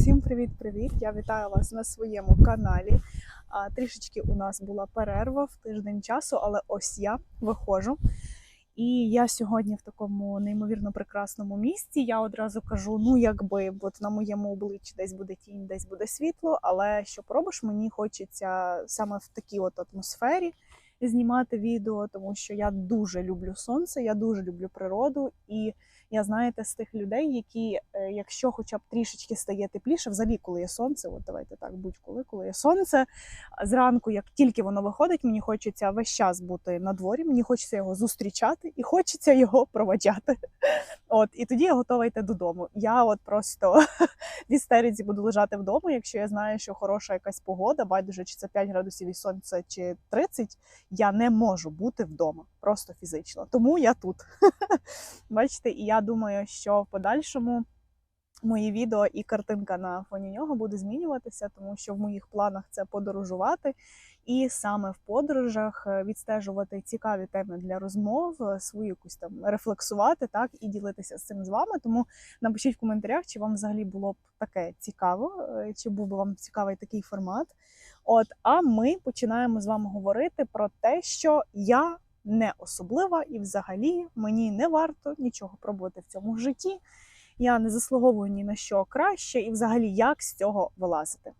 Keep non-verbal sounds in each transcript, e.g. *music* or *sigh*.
Усім привіт-привіт! Я вітаю вас на своєму каналі. А, трішечки у нас була перерва в тиждень часу, але ось я виходжу. І я сьогодні в такому неймовірно прекрасному місці. Я одразу кажу: ну, якби от на моєму обличчі десь буде тінь, десь буде світло. Але що поробиш, мені хочеться саме в такій от атмосфері знімати відео, тому що я дуже люблю сонце, я дуже люблю природу. І я знаєте, з тих людей, які, е, якщо хоча б трішечки стає тепліше, взагалі, коли є сонце, от давайте так, будь-коли, коли є сонце. Зранку, як тільки воно виходить, мені хочеться весь час бути на дворі, мені хочеться його зустрічати і хочеться його проводжати. *laughs* От, і тоді я готова йти додому. Я от просто *laughs* в істериці буду лежати вдома, якщо я знаю, що хороша якась погода, байдуже, чи це 5 градусів і сонце, чи 30, я не можу бути вдома, просто фізично. Тому я тут. *laughs* Бачите, і я думаю, що в подальшому мої відео і картинка на фоні нього буде змінюватися, тому що в моїх планах це подорожувати. І саме в подорожах е, відстежувати цікаві теми для розмов, е, свою якусь там рефлексувати, так і ділитися з цим з вами. Тому напишіть в коментарях, чи вам взагалі було б таке цікаво, е, чи був би вам цікавий такий формат. От, а ми починаємо з вами говорити про те, що я не особлива, і взагалі мені не варто нічого пробувати в цьому житті. Я не заслуговую ні на що краще, і взагалі як з цього вилазити.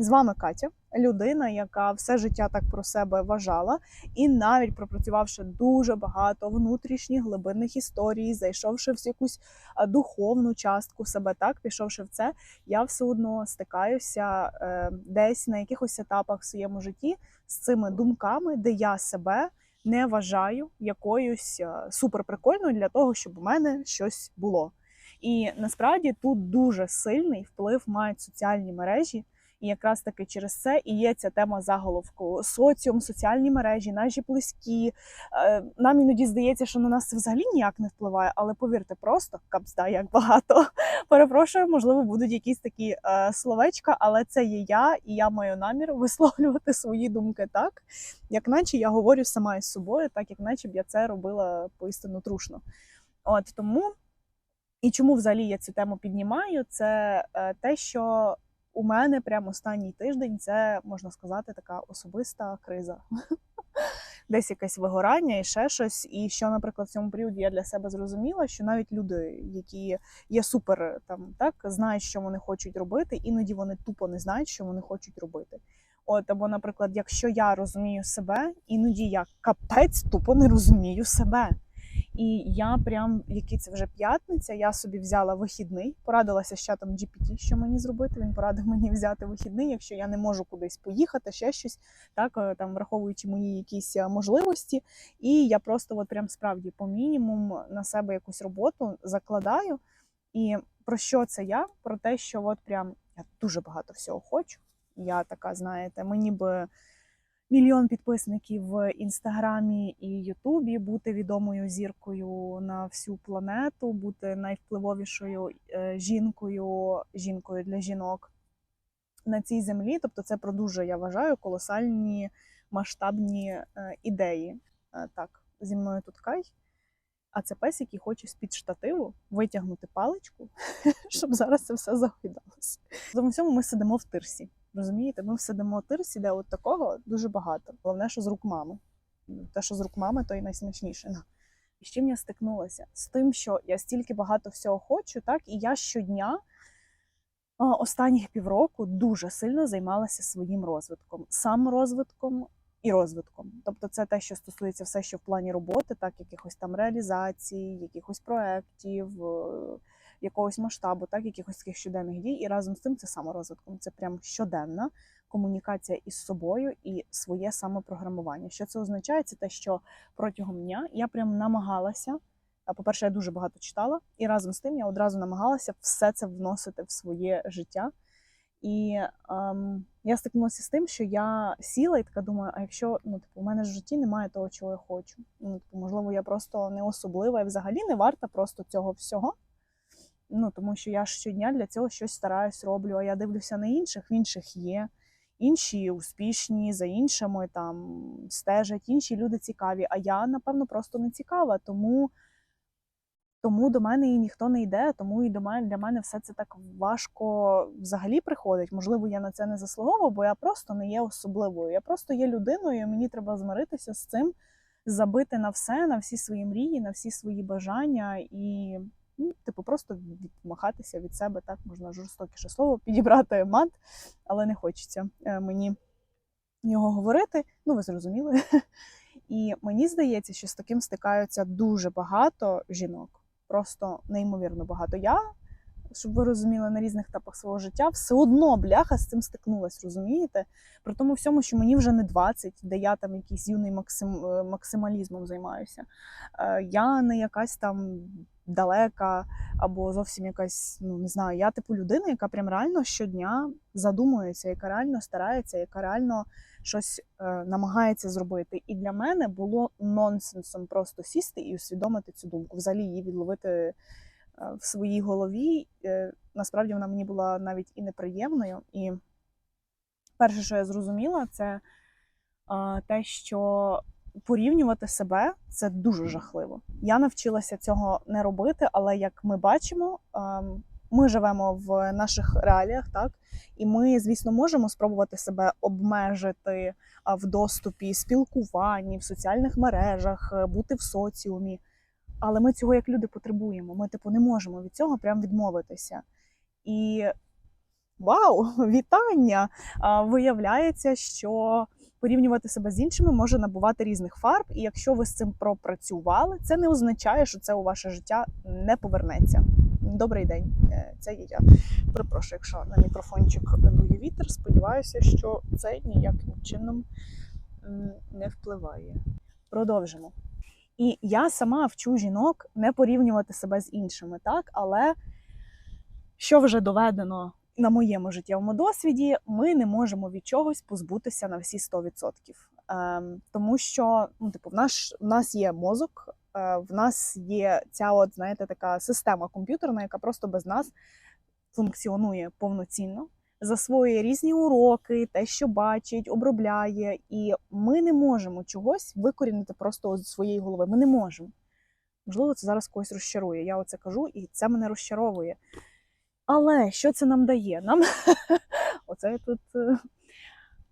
З вами Катя, людина, яка все життя так про себе вважала, і навіть пропрацювавши дуже багато внутрішніх глибинних історій, зайшовши в якусь духовну частку себе, так пішовши в це, я все одно стикаюся е, десь на якихось етапах в своєму житті з цими думками, де я себе не вважаю якоюсь е, суперприкольною для того, щоб у мене щось було. І насправді тут дуже сильний вплив мають соціальні мережі. І якраз таки через це і є ця тема заголовку соціум, соціальні мережі, наші близькі. Е, Нам іноді здається, що на нас це взагалі ніяк не впливає, але повірте, просто капзда як багато. *laughs* Перепрошую, можливо, будуть якісь такі е, словечка, але це є я, і я маю намір висловлювати свої думки так, як наче я говорю сама із собою, так як наче б я це робила поістину трушно. От тому. І чому взагалі я цю тему піднімаю? Це е, те, що у мене прямо останній тиждень це можна сказати така особиста криза. *laughs* Десь якесь вигорання і ще щось. І що, наприклад, в цьому періоді я для себе зрозуміла, що навіть люди, які є супер там, так знають, що вони хочуть робити, іноді вони тупо не знають, що вони хочуть робити. От, або, наприклад, якщо я розумію себе, іноді я капець тупо не розумію себе. І я прям, який це вже п'ятниця, я собі взяла вихідний, порадилася з чатом GPT, що мені зробити. Він порадив мені *laughs* взяти вихідний, якщо я не можу кудись поїхати, ще щось, так е, там враховуючи мої якісь е, можливості. І я просто, от прям справді, по мінімум на себе якусь роботу закладаю. І про що це я? Про те, що от прям я дуже багато всього хочу. Я така, знаєте, мені би мільйон підписників в інстаграмі і Ютубі, бути відомою зіркою на всю планету, бути найвпливовішою е, жінкою, жінкою для жінок на цій землі. Тобто, це про дуже я вважаю колосальні масштабні е, ідеї. Е, Так, зі мною тут кай. А це пес, який хоче з-під штативу витягнути паличку, *laughs* щоб зараз це все загойдалося. Тому всьому ми сидимо в тирсі. Розумієте, ми сидимо в тирсі, де от такого дуже багато. Головне, що з рук мами. Те, що з рук мами, то й найсмачніше. І з чим я стикнулася? З тим, що я стільки багато всього хочу, так, і я щодня останніх півроку дуже сильно займалася своїм розвитком, саморозвитком і розвитком. Тобто, це те, що стосується все, що в плані роботи, так, якихось там реалізацій, якихось проєктів, е, якогось масштабу, так, якихось таких щоденних дій. І разом з тим це саморозвитком. Це прям щоденна комунікація із собою і своє самопрограмування. Що це означає? Це те, що протягом дня я прям намагалася. А по-перше, я дуже багато читала, і разом з тим я одразу намагалася все це вносити в своє життя. І ем, я стикнулася з тим, що я сіла і така думаю: а якщо ну, типу, у мене в житті немає того, чого я хочу. Ну, типу, можливо, я просто не особлива і взагалі не варта просто цього всього. Ну, тому що я ж щодня для цього щось стараюсь роблю, а я дивлюся на інших, в інших є. Інші успішні, за іншими там стежать, інші люди цікаві. А я, напевно, просто не цікава. Тому Тому до мене і ніхто не йде, тому і до мене для мене все це так важко взагалі приходить. Можливо, я на це не заслуговую, бо я просто не є особливою. Я просто є людиною, і мені треба змиритися з цим, забити на все, на всі свої мрії, на всі свої бажання і, ну, типу, просто відмахатися від себе. Так можна жорстокіше слово підібрати *laughs* мат, але не хочеться е, мені його говорити. Ну, ви зрозуміли. *laughs* І мені здається, що з таким стикаються дуже багато жінок просто неймовірно багато. Я, щоб ви розуміли, на різних етапах свого життя все одно бляха з цим стикнулась, розумієте? При тому всьому, що мені вже не 20, де я там якийсь юний максим, е, максималізмом займаюся. Е, Я не якась там далека або зовсім якась, ну не знаю, я типу людина, яка прям реально щодня задумується, яка реально старається, яка реально щось е, намагається зробити. І для мене було нонсенсом просто сісти і усвідомити цю думку, взагалі її відловити е, в своїй голові. Е, насправді вона мені була навіть і неприємною. І перше, що я зрозуміла, це е, те, що порівнювати себе це дуже жахливо. Я навчилася цього не робити, але як ми бачимо, ем, ми живемо в наших реаліях, так і ми, звісно, можемо спробувати себе обмежити в доступі, спілкуванні, в соціальних мережах, е, бути в соціумі. Але ми цього як люди потребуємо. Ми, типу, не можемо від цього прям відмовитися. І вау, *laughs* вітання! Виявляється, що порівнювати себе з іншими може набувати різних фарб, і якщо ви з цим пропрацювали, це не означає, що це у ваше життя не повернеться. Добрий день, Е, це є я. Перепрошую, якщо на мікрофончик дує вітер. Сподіваюся, що це ніяким чином не впливає. Продовжимо. І я сама вчу жінок не порівнювати себе з іншими, так? Але що вже доведено на моєму життєвому досвіді, ми не можемо від чогось позбутися на всі 100%. Ем, тому що, ну, типу, в наш в нас є мозок, е, в нас є ця, от, знаєте, така система комп'ютерна, яка просто без нас функціонує повноцінно, засвоює різні уроки, те, що бачить, обробляє, і ми не можемо чогось викорінити просто з своєї голови. Ми не можемо. Можливо, це зараз когось розчарує. Я оце кажу, і це мене розчаровує. Але що це нам дає? Нам *laughs* оце тут. е,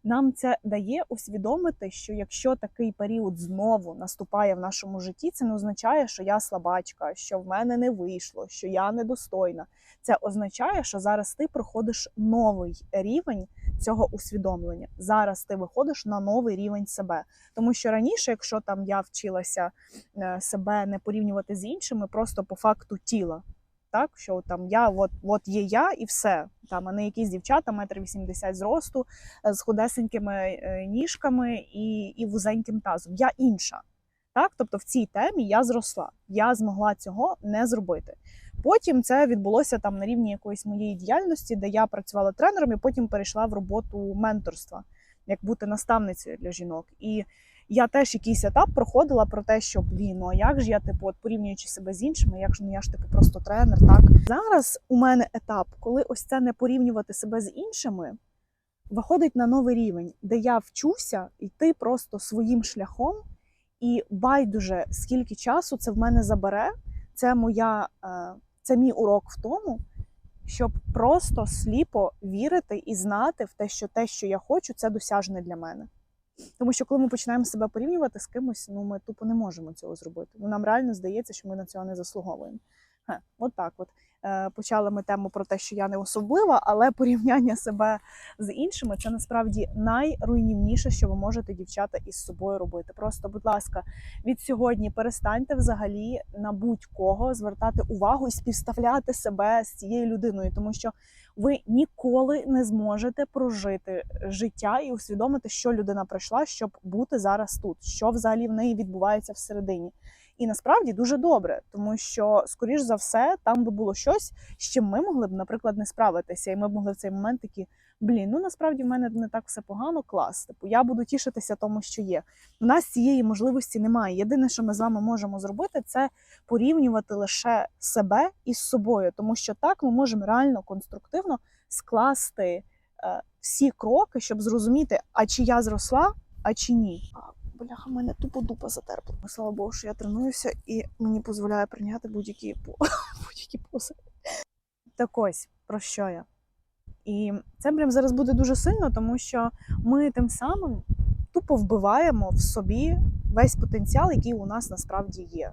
Нам це дає усвідомити, що якщо такий період знову наступає в нашому житті, це не означає, що я слабачка, що в мене не вийшло, що я недостойна. Це означає, що зараз ти проходиш новий рівень цього усвідомлення. Зараз ти виходиш на новий рівень себе. Тому що раніше, якщо там я вчилася е, себе не порівнювати з іншими, просто по факту тіла. Так, що там я, от, от є я і все. Там, не якісь дівчата, метр вісімдесят зросту, е, з худесенькими е, ніжками і, і вузеньким тазом. Я інша. Так? Тобто в цій темі я зросла. Я змогла цього не зробити. Потім це відбулося там на рівні якоїсь моєї діяльності, де я працювала тренером, і потім перейшла в роботу менторства, як бути наставницею для жінок. І я теж якийсь етап проходила про те, що блін, ну а як ж я типу, от порівнюючи себе з іншими, як ж ну я ж типу просто тренер, так зараз у мене етап, коли ось це не порівнювати себе з іншими, виходить на новий рівень, де я вчуся йти просто своїм шляхом, і байдуже скільки часу це в мене забере. Це моя, е, це мій урок в тому, щоб просто сліпо вірити і знати в те, що те, що я хочу, це досяжне для мене. Тому що коли ми починаємо себе порівнювати з кимось, ну ми тупо не можемо цього зробити. Ну нам реально здається, що ми на цього не заслуговуємо. Ха, от так от. Е, почали ми тему про те, що я не особлива, але порівняння себе з іншими це насправді найруйнівніше, що ви можете, дівчата, із собою робити. Просто, будь ласка, від сьогодні перестаньте взагалі на будь-кого звертати увагу і співставляти себе з цією людиною, тому що ви ніколи не зможете прожити життя і усвідомити, що людина пройшла, щоб бути зараз тут, що взагалі в неї відбувається всередині. І насправді дуже добре, тому що, скоріш за все, там би було щось, з чим ми могли б, наприклад, не справитися, і ми б могли в цей момент такі. Блін, ну насправді в мене не так все погано, клас. Типу, я буду тішитися тому, що є. У нас цієї можливості немає. Єдине, що ми з вами можемо зробити, це порівнювати лише себе із собою, тому що так ми можемо реально конструктивно скласти е, всі кроки, щоб зрозуміти, а чи я зросла, а чи ні. Бляха, мене тупо дупа затерпла. Слава Богу, що я тренуюся і мені дозволяє прийняти будь-які *laughs* будь-які пози. Так ось про що я. І це прям зараз буде дуже сильно, тому що ми тим самим тупо вбиваємо в собі весь потенціал, який у нас насправді є.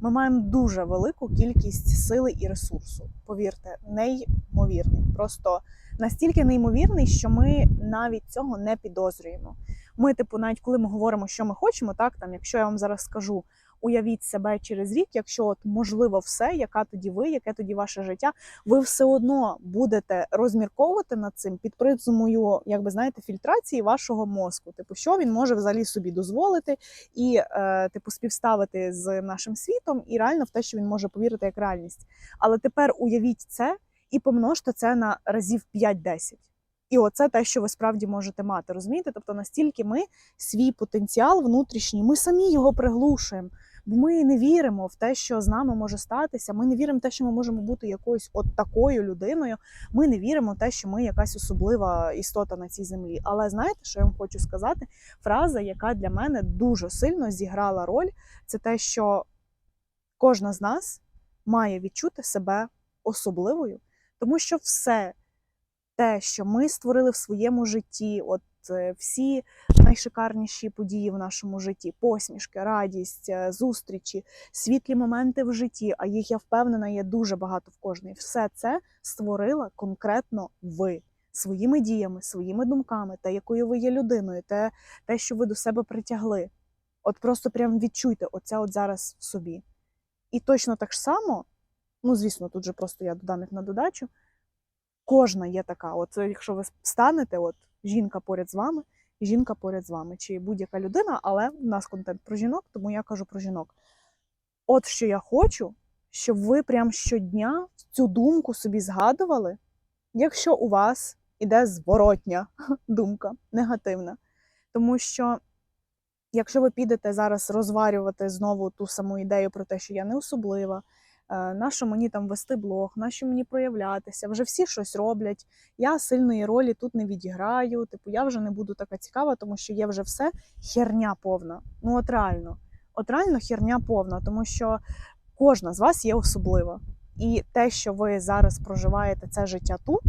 Ми маємо дуже велику кількість сили і ресурсу. Повірте, неймовірний. Просто настільки неймовірний, що ми навіть цього не підозрюємо. Ми, типу, навіть коли ми говоримо, що ми хочемо, так там, якщо я вам зараз скажу, уявіть себе через рік, якщо от можливо все, яка тоді ви, яке тоді ваше життя, ви все одно будете розмірковувати над цим під призмою, як би знаєте, фільтрації вашого мозку. Типу, що він може взагалі собі дозволити і, е, типу, співставити з нашим світом, і реально в те, що він може повірити як реальність. Але тепер уявіть це і помножте це на разів 5-10. І оце те, що ви справді можете мати. Розумієте? Тобто настільки ми свій потенціал внутрішній, ми самі його приглушуємо. Бо ми не віримо в те, що з нами може статися. Ми не віримо в те, що ми можемо бути якоюсь от такою людиною. Ми не віримо в те, що ми якась особлива істота на цій землі. Але знаєте, що я вам хочу сказати? Фраза, яка для мене дуже сильно зіграла роль, це те, що кожна з нас має відчути себе особливою, тому що все те, що ми створили в своєму житті, от е, всі найшикарніші події в нашому житті, посмішки, радість, е, зустрічі, світлі моменти в житті, а їх я впевнена є дуже багато в кожної. Все це створила конкретно ви своїми діями, своїми думками, те, якою ви є людиною, те, те, що ви до себе притягли. От просто прям відчуйте оце от зараз в собі. І точно так само, ну звісно, тут же просто я додам як на додачу. Кожна є така. От е, якщо ви станете, от жінка поряд з вами, і жінка поряд з вами, чи будь-яка людина, але в нас контент про жінок, тому я кажу про жінок. От що я хочу, щоб ви прям щодня цю думку собі згадували, якщо у вас іде зворотня *laughs* думка, негативна. Тому що, якщо ви підете зараз розварювати знову ту саму ідею про те, що я не особлива, нащо мені там вести блог, нащо мені проявлятися, вже всі щось роблять. Я сильної ролі тут не відіграю. Типу, я вже не буду така цікава, тому що є вже все херня повна. Ну от реально, от реально херня повна, тому що кожна з вас є особлива. І те, що ви зараз проживаєте це життя тут,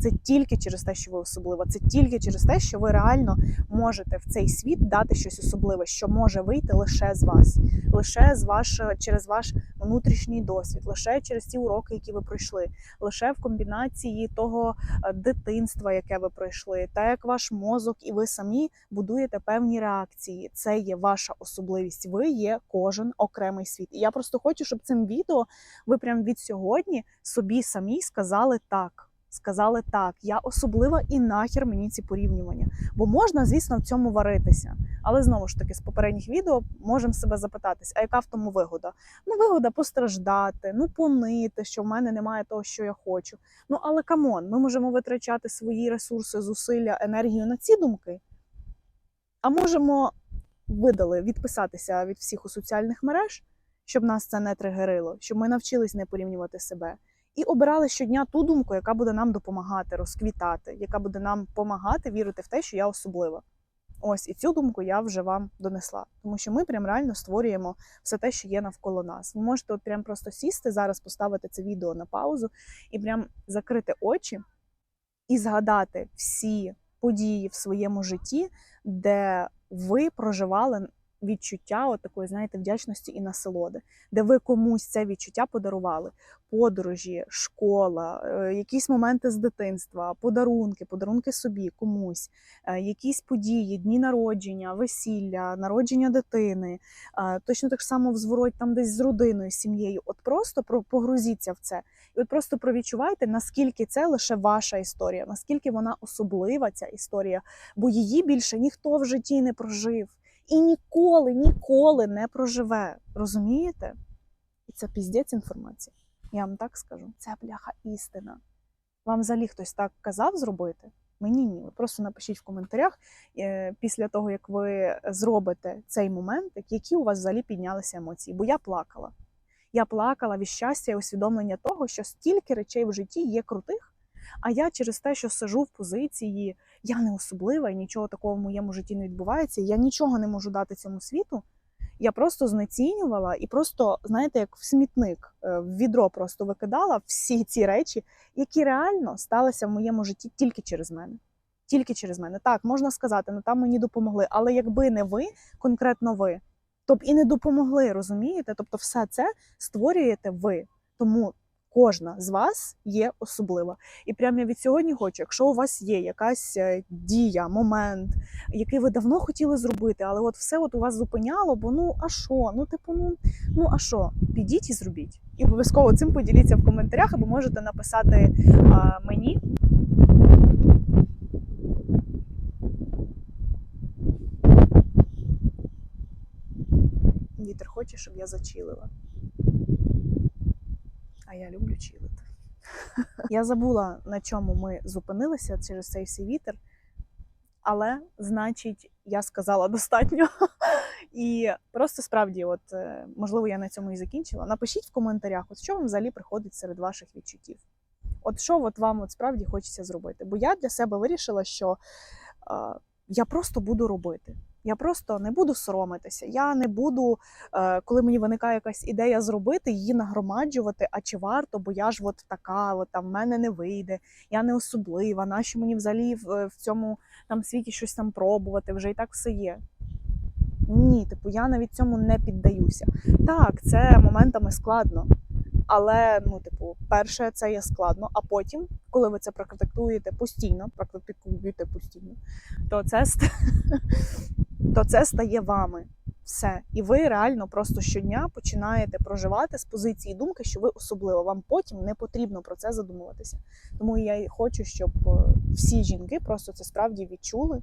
це тільки через те, що ви особлива. Це тільки через те, що ви реально можете в цей світ дати щось особливе, що може вийти лише з вас, лише з ваш, через ваш внутрішній досвід, лише через ті уроки, які ви пройшли, лише в комбінації того е, дитинства, яке ви пройшли, та як ваш мозок і ви самі будуєте певні реакції. Це є ваша особливість. Ви є кожен окремий світ. І я просто хочу, щоб цим відео ви прям від сьогодні собі самі сказали так. Сказали так, я особлива і нахер мені ці порівнювання. Бо можна, звісно, в цьому варитися. Але знову ж таки, з попередніх відео можемо себе запитатись, а яка в тому вигода? Ну, вигода постраждати, ну понити, що в мене немає того, що я хочу. Ну але камон, ми можемо витрачати свої ресурси, зусилля, енергію на ці думки. А можемо видали відписатися від всіх у соціальних мереж, щоб нас це не тригерило, щоб ми навчились не порівнювати себе. І обирали щодня ту думку, яка буде нам допомагати, розквітати, яка буде нам допомагати вірити в те, що я особлива. Ось і цю думку я вже вам донесла, тому що ми прям реально створюємо все те, що є навколо нас. Ви можете от прям просто сісти зараз, поставити це відео на паузу і прям закрити очі і згадати всі події в своєму житті, де ви проживали відчуття от такої, знаєте, вдячності і насолоди, де ви комусь це відчуття подарували. Подорожі, школа, е, якісь моменти з дитинства, подарунки, подарунки собі, комусь, е, якісь події, дні народження, весілля, народження дитини, е, точно так само в звороть там десь з родиною, з сім'єю. От просто про- погрузіться в це. І от просто провідчувайте, наскільки це лише ваша історія, наскільки вона особлива, ця історія, бо її більше ніхто в житті не прожив і ніколи, ніколи не проживе. Розумієте? І це піздець інформація. Я вам так скажу. Це бляха істина. Вам взагалі хтось так казав зробити? Мені ні. Ви просто напишіть в коментарях е, після того, як ви зробите цей момент, які у вас взагалі піднялися емоції. Бо я плакала. Я плакала від щастя і усвідомлення того, що стільки речей в житті є крутих, А я через те, що сижу в позиції, я не особлива і нічого такого в моєму житті не відбувається. Я нічого не можу дати цьому світу. Я просто знецінювала і просто, знаєте, як в смітник, е, в відро просто викидала всі ці речі, які реально сталися в моєму житті тільки через мене. Тільки через мене. Так, можна сказати, ну там мені допомогли. Але якби не ви, конкретно ви, то б і не допомогли, розумієте? Тобто, все це створюєте ви. Тому кожна з вас є особлива. І прямо я від сьогодні хочу, якщо у вас є якась е, дія, момент, який ви давно хотіли зробити, але от все от у вас зупиняло, бо ну а що? Ну, типу, ну, ну а що? Підіть і зробіть. І обов'язково цим поділіться в коментарях, або можете написати а, мені. Вітер хоче, щоб я зачилила. Я люблю чилити. *laughs* Я забула, на чому ми зупинилися через цей всій вітер. Але, значить, я сказала достатньо. *laughs* І просто справді, от е, можливо, я на цьому і закінчила. Напишіть в коментарях, от що вам взагалі приходить серед ваших відчуттів. От що от вам от справді хочеться зробити? Бо я для себе вирішила, що е, я просто буду робити. Я просто не буду соромитися. Я не буду, е, коли мені виникає якась ідея зробити, її нагромаджувати. А чи варто? Бо я ж от така, от там в мене не вийде, я не особлива. Нащо мені взагалі в, в цьому там світі щось там пробувати? Вже і так все є. Ні, типу, я навіть цьому не піддаюся. Так, це моментами складно. Але, ну, типу, перше, це є складно, а потім, коли ви це практикуєте постійно, практикуєте постійно, то це, *laughs* то це стає вами. Все. І ви реально просто щодня починаєте проживати з позиції думки, що ви особливо. Вам потім не потрібно про це задумуватися. Тому я і хочу, щоб е, всі жінки просто це справді відчули.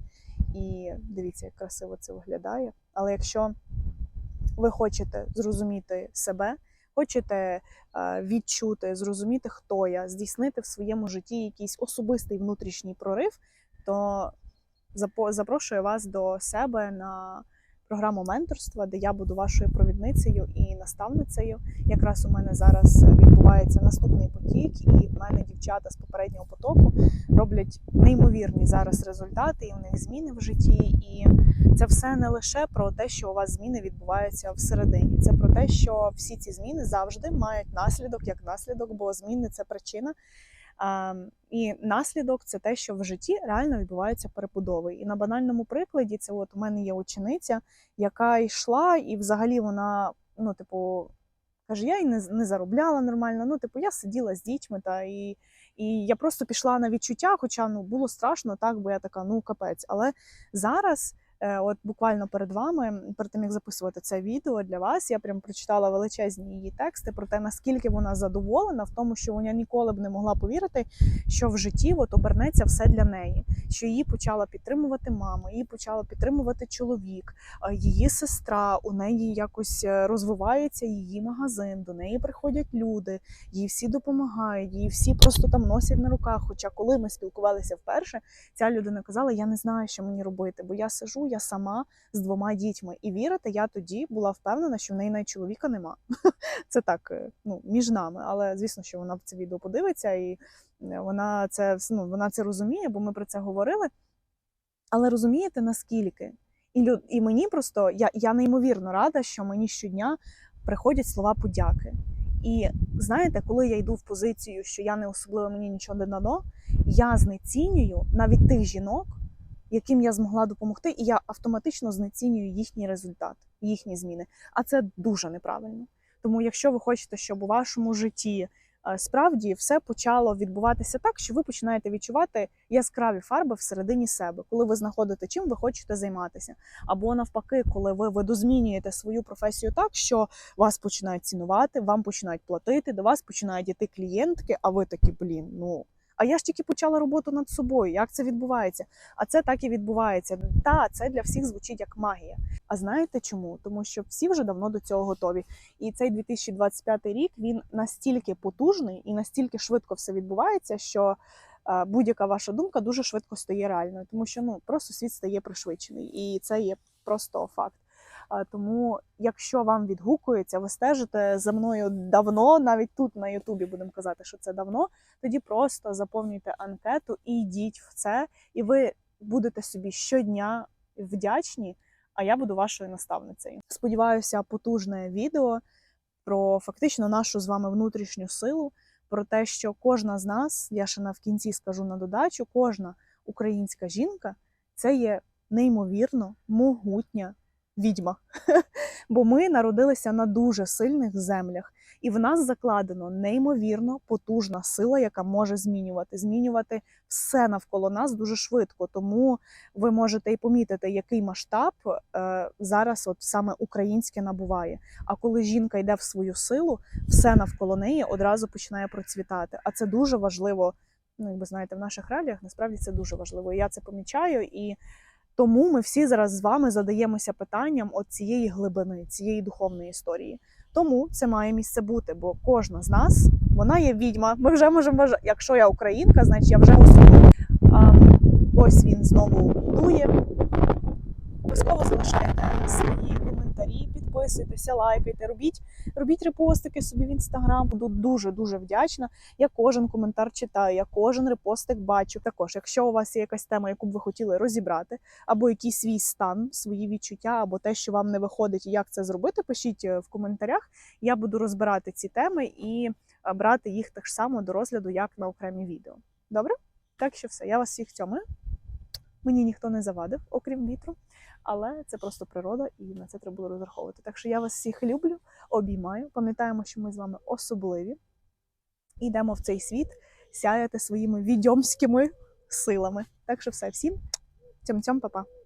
І дивіться, як красиво це виглядає. Але якщо ви хочете зрозуміти себе, хочете е, відчути, зрозуміти, хто я, здійснити в своєму житті якийсь особистий внутрішній прорив, то запрошую вас до себе на програму менторства, де я буду вашою провідницею і наставницею. Якраз у мене зараз відбувається наступний потік, і в мене дівчата з попереднього потоку роблять неймовірні зараз результати, і в них зміни в житті. І це все не лише про те, що у вас зміни відбуваються всередині. Це про те, що всі ці зміни завжди мають наслідок як наслідок, бо зміни це причина. І наслідок це те, що в житті реально відбуваються перебудови. І на банальному прикладі, це от у мене є учениця, яка йшла, і взагалі вона, ну, типу, каже, я і не, не заробляла нормально. Ну, типу, я сиділа з дітьми та і. І я просто пішла на відчуття, хоча ну було страшно, так бо я така, ну капець. Але зараз, от буквально перед вами, перед тим як записувати це відео для вас, я прям прочитала величезні її тексти про те, наскільки вона задоволена в тому, що вона ніколи б не могла повірити, що в житті от обернеться все для неї, що її почала підтримувати мама, її почала підтримувати чоловік, е, її сестра. У неї якось е, розвивається її магазин, до неї приходять люди, їй всі допомагають, її всі просто там носять на руках. Хоча, коли ми спілкувалися вперше, ця людина казала: Я не знаю, що мені робити, бо я сижу, я сама з двома дітьми. І вірите, я тоді була впевнена, що в неї навіть чоловіка нема. *laughs* Це так, е, ну між нами. Але звісно, що вона в це відео подивиться, і е, вона це ну, вона це розуміє, бо ми про це говорили. Але розумієте наскільки? І лю- і мені просто я, я неймовірно рада, що мені щодня приходять слова подяки. І знаєте, коли я йду в позицію, що я не особливо мені нічого не дано, я знецінюю навіть тих жінок, яким я змогла допомогти, і я автоматично знецінюю їхній результат, їхні зміни. А це дуже неправильно. Тому, якщо ви хочете, щоб у вашому житті е, справді все почало відбуватися так, що ви починаєте відчувати яскраві фарби всередині себе, коли ви знаходите чим ви хочете займатися, або навпаки, коли ви видозмінюєте свою професію так, що вас починають цінувати, вам починають платити, до вас починають йти клієнтки, а ви такі, блін, ну. А я ж тільки почала роботу над собою. Як це відбувається? А це так і відбувається. Та це для всіх звучить як магія. А знаєте чому? Тому що всі вже давно до цього готові. І цей 2025 рік він настільки потужний і настільки швидко все відбувається, що е, будь-яка ваша думка дуже швидко стає реальною, тому що ну просто світ стає пришвидшений, і це є просто факт. Тому, якщо вам відгукується, ви стежите за мною давно, навіть тут на Ютубі будемо казати, що це давно. Тоді просто заповнюйте анкету і йдіть в це, і ви будете собі щодня вдячні. А я буду вашою наставницею. Сподіваюся, потужне відео про фактично нашу з вами внутрішню силу, про те, що кожна з нас, я ще на в кінці скажу на додачу, кожна українська жінка це є неймовірно могутня відьма. *laughs* Бо ми народилися на дуже сильних землях, і в нас закладено неймовірно потужна сила, яка може змінювати, змінювати все навколо нас дуже швидко. Тому ви можете і помітити, який масштаб е, зараз, от саме українське набуває. А коли жінка йде в свою силу, все навколо неї одразу починає процвітати. А це дуже важливо. Ну, як ви знаєте, в наших реаліях насправді це дуже важливо. Я це помічаю і. Тому ми всі зараз з вами задаємося питанням от цієї глибини, цієї духовної історії. Тому це має місце бути, бо кожна з нас вона є відьма. Ми вже можемо вважати, якщо я українка, значить я вже особливо. Ось він знову дує. Обов'язково залишайте свої коментарі, підписуйтеся, лайкайте, робіть, робіть репостики собі в інстаграм. Буду дуже дуже вдячна. Я кожен коментар читаю, я кожен репостик бачу. Також, якщо у вас є якась тема, яку б ви хотіли розібрати, або якийсь свій стан, свої відчуття, або те, що вам не виходить, як це зробити, пишіть е, в коментарях. Я буду розбирати ці теми і е, брати їх так само до розгляду, як на окремі відео. Добре? Так що все, я вас всіх цьомаю. Мені ніхто не завадив, окрім вітру, але це просто природа, і на це треба було розраховувати. Так що я вас всіх люблю, обіймаю. Пам'ятаємо, що ми з вами особливі. Йдемо в цей світ сяяти своїми відьомськими силами. Так що все, всім цьом-цьом, па-па.